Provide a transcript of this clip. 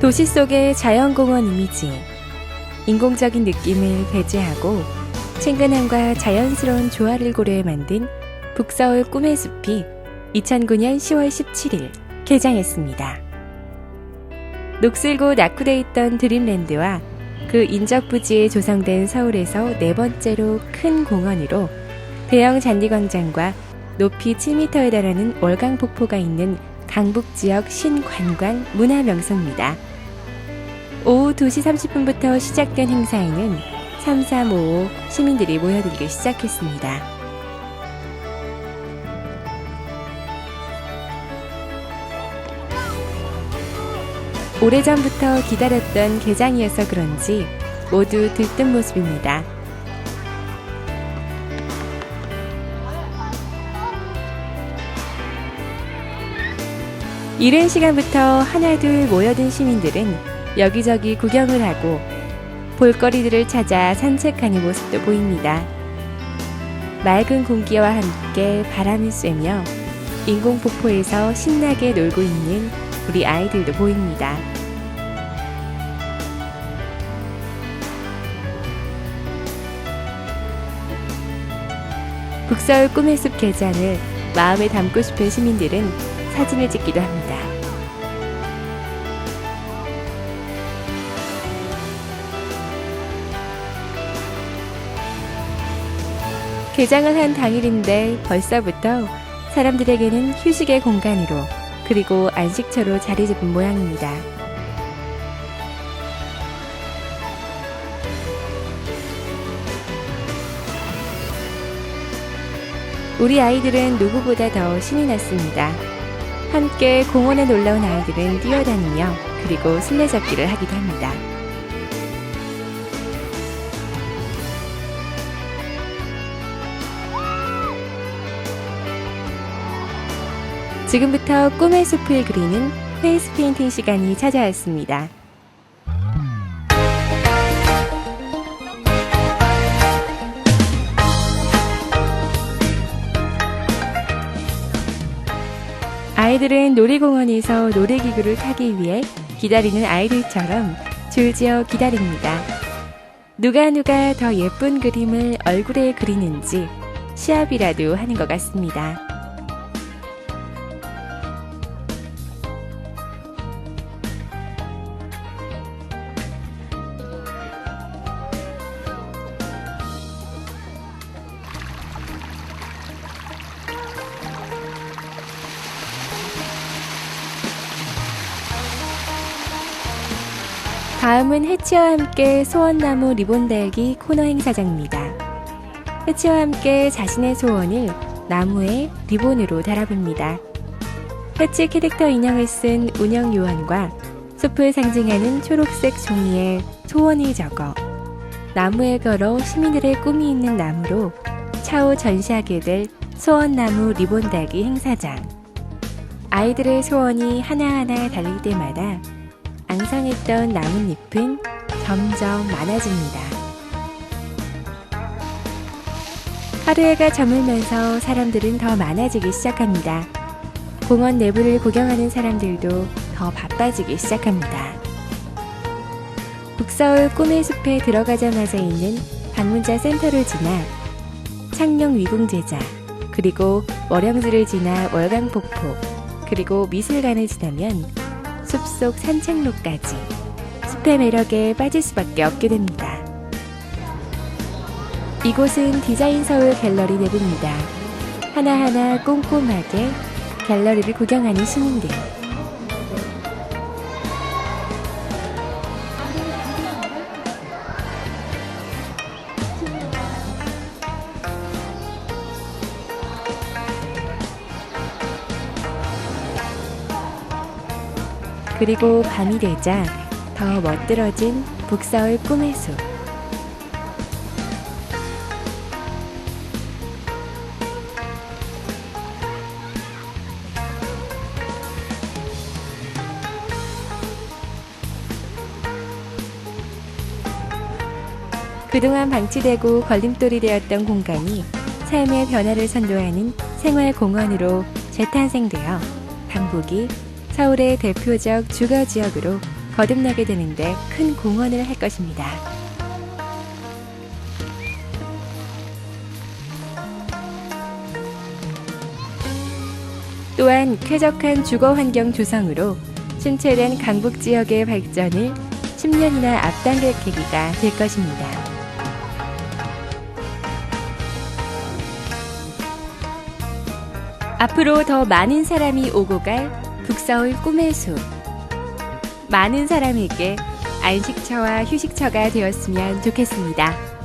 도시 속의 자연공원 이미지, 인공적인 느낌을 배제하고 친근함과 자연스러운 조화를 고려해 만든 북서울 꿈의 숲이 2009년 10월 17일 개장했습니다. 녹슬고 낙후돼 있던 드림랜드와 그 인접 부지에 조성된 서울에서 네 번째로 큰 공원으로 대형 잔디광장과 높이 7m에 달하는 월강 폭포가 있는 강북 지역 신관광 문화명소입니다. 오후 2시 30분부터 시작된 행사에는 3355 시민들이 모여들기 시작했습니다. 오래전부터 기다렸던 개장이어서 그런지 모두 들뜬 모습입니다. 이른 시간부터 하나둘 모여든 시민들은 여기저기 구경을 하고 볼거리들을 찾아 산책하는 모습도 보입니다. 맑은 공기와 함께 바람을 쐬며 인공폭포에서 신나게 놀고 있는 우리 아이들도 보입니다. 북서울 꿈의 숲 개장을 마음에 담고 싶은 시민들은 사진을 찍기도 합니다. 개장을 한 당일인데 벌써부터 사람들에게는 휴식의 공간으로 그리고 안식처로 자리 잡은 모양입니다. 우리 아이들은 누구보다 더 신이 났습니다. 함께 공원에 놀러 온 아이들은 뛰어다니며 그리고 술래잡기를 하기도 합니다. 지금부터 꿈의 숲을 그리는 페이스 페인팅 시간이 찾아왔습니다. 아이들은 놀이공원에서 놀이기구를 타기 위해 기다리는 아이들처럼 줄지어 기다립니다. 누가 누가 더 예쁜 그림을 얼굴에 그리는지 시합이라도 하는 것 같습니다. 다음은 해치와 함께 소원나무 리본 달기 코너 행사장입니다. 해치와 함께 자신의 소원을 나무에 리본으로 달아봅니다. 해치 캐릭터 인형을 쓴 운영 요원과 숲을 상징하는 초록색 종이에 소원을 적어 나무에 걸어 시민들의 꿈이 있는 나무로 차후 전시하게 될 소원나무 리본 달기 행사장. 아이들의 소원이 하나하나 달릴 때마다 앙상했던 나뭇잎은 점점 많아집니다. 하루해가 저물면서 사람들은 더 많아지기 시작합니다. 공원 내부를 구경하는 사람들도 더 바빠지기 시작합니다. 북서울 꿈의 숲에 들어가자마자 있는 방문자 센터를 지나 창녕 위궁제자, 그리고 월영지를 지나 월강폭포, 그리고 미술관을 지나면 숲속 산책로까지 숲의 매력에 빠질 수밖에 없게 됩니다. 이곳은 디자인 서울 갤러리 내부입니다. 하나하나 꼼꼼하게 갤러리를 구경하는 시민들. 그리고 밤이 되자 더 멋들어진 북서울 꿈의 숲. 그동안 방치되고 걸림돌이 되었던 공간이 삶의 변화를 선도하는 생활공원으로 재탄생되어 강북이 서울의 대표적 주거 지역으로 거듭나게 되는데 큰 공헌을 할 것입니다. 또한 쾌적한 주거 환경 조성으로 침체된 강북 지역의 발전을 10년이나 앞당길 계기가 될 것입니다. 앞으로 더 많은 사람이 오고 갈 북서울 꿈의 숲. 많은 사람에게 안식처와 휴식처가 되었으면 좋겠습니다.